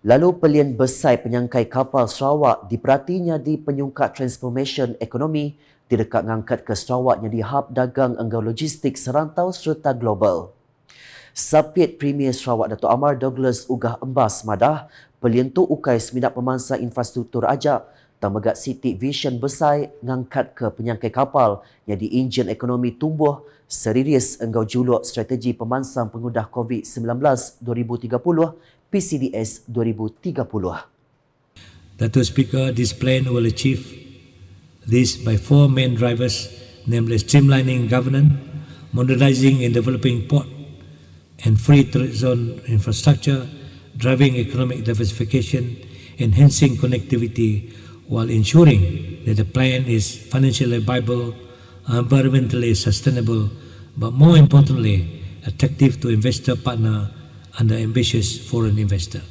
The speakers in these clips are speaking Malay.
Lalu pelian besar penyangkai kapal Sarawak diperhatinya di penyungkat transformation ekonomi dekat ngangkat ke Sarawak jadi hub dagang enggau logistik serantau serta global. Sapit Premier Sarawak Dato' Amar Douglas ugah embas madah pelian tu ukai seminat pemansa infrastruktur ajak Tamagat City Vision besar ngangkat ke penyangkai kapal yang di enjin ekonomi tumbuh serius enggau juluk strategi pemansang pengudah COVID-19 2030 PCDS 2030. Dato Speaker, this plan will achieve this by four main drivers, namely streamlining governance, modernizing and developing port and free trade zone infrastructure, driving economic diversification, enhancing connectivity, while ensuring that the plan is financially viable, environmentally sustainable, but more importantly, attractive to investor partner and the ambitious foreign investor.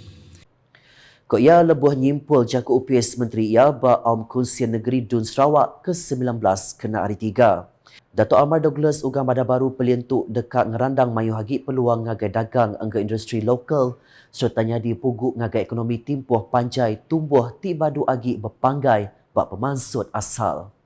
Ko ia lebuh nyimpul jaku UPS Menteri ia ba Aum Kunsian Negeri Dun Sarawak ke-19 kena hari tiga. Dato' Amar Douglas ugam ada baru pelientuk dekat ngerandang mayu hagi peluang ngagai dagang angga industri lokal sertanya di pugu ngagai ekonomi timpuh panjai tumbuh tibadu agi berpanggai bak pemansut asal.